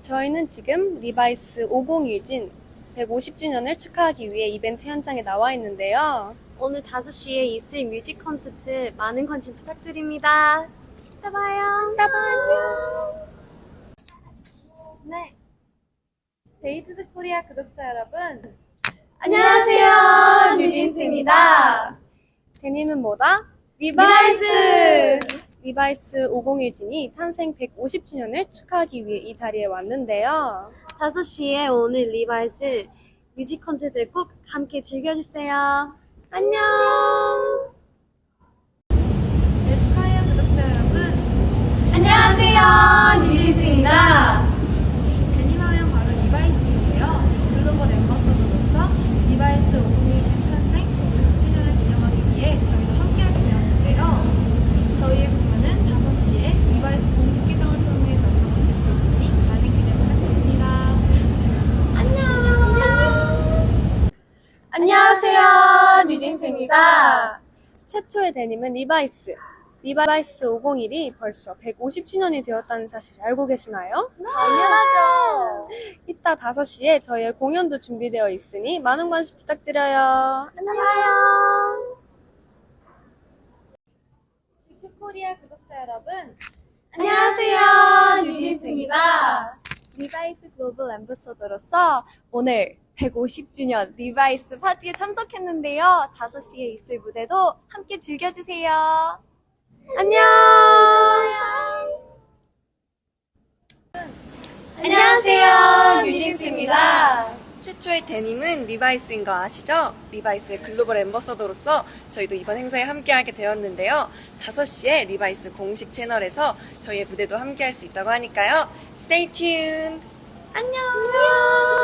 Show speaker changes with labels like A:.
A: 저희는 지금 리바이스 501진 150주년을 축하하기 위해 이벤트 현장에 나와 있는데요.
B: 오늘 5시에 있을 뮤직 콘서트 많은 관심 부탁드립니다. 이따 봐요.
A: 이따 봐요. 네. 데이트드 코리아 구독자 여러분. 안녕하세요. 뉴진스입니다. 데님은 뭐다? 리바이스! 리바이스 501진이 탄생 150주년을 축하하기 위해 이 자리에 왔는데요.
B: 5시에 오늘 리바이스 뮤직 콘서트 꼭 함께 즐겨주세요.
A: 안녕!
C: 에스파이어 구독자 여러분,
A: 안녕하세요. 뉴진스입니다.
C: 데님하면 바로 리바이스인데요. 글로벌 엠버서더로서 리바이스 501진 탄생 50주년을 기념하기 위해 저희도 함께하게 되었는데요. 저희의 공연은 5시에 리바이스 공식 계정을 통해 만나보실 수 있으니 많은 기대 부탁드립니다.
A: 안녕하세요. 뉴진스입니다. 최초의 데님은 리바이스. 리바이스 501이 벌써 150주년이 되었다는 사실 알고 계시나요?
C: 당연하죠.
A: 이따 5시에 저희의 공연도 준비되어 있으니 많은 관심 부탁드려요.
B: 안녕.
C: 지크코리아 구독자 여러분,
A: 안녕하세요. 뉴진스입니다. 리바이스 글로벌 앰버서더로서 오늘 150주년 리바이스 파티에 참석했는데요. 5시에 있을 무대도 함께 즐겨주세요. 안녕! 안녕하세요. 뉴진스입니다. 최초의 데님은 리바이스인 거 아시죠? 리바이스의 글로벌 앰버서더로서 저희도 이번 행사에 함께하게 되었는데요. 5시에 리바이스 공식 채널에서 저희의 무대도 함께할 수 있다고 하니까요. Stay tuned. 안녕. 안녕.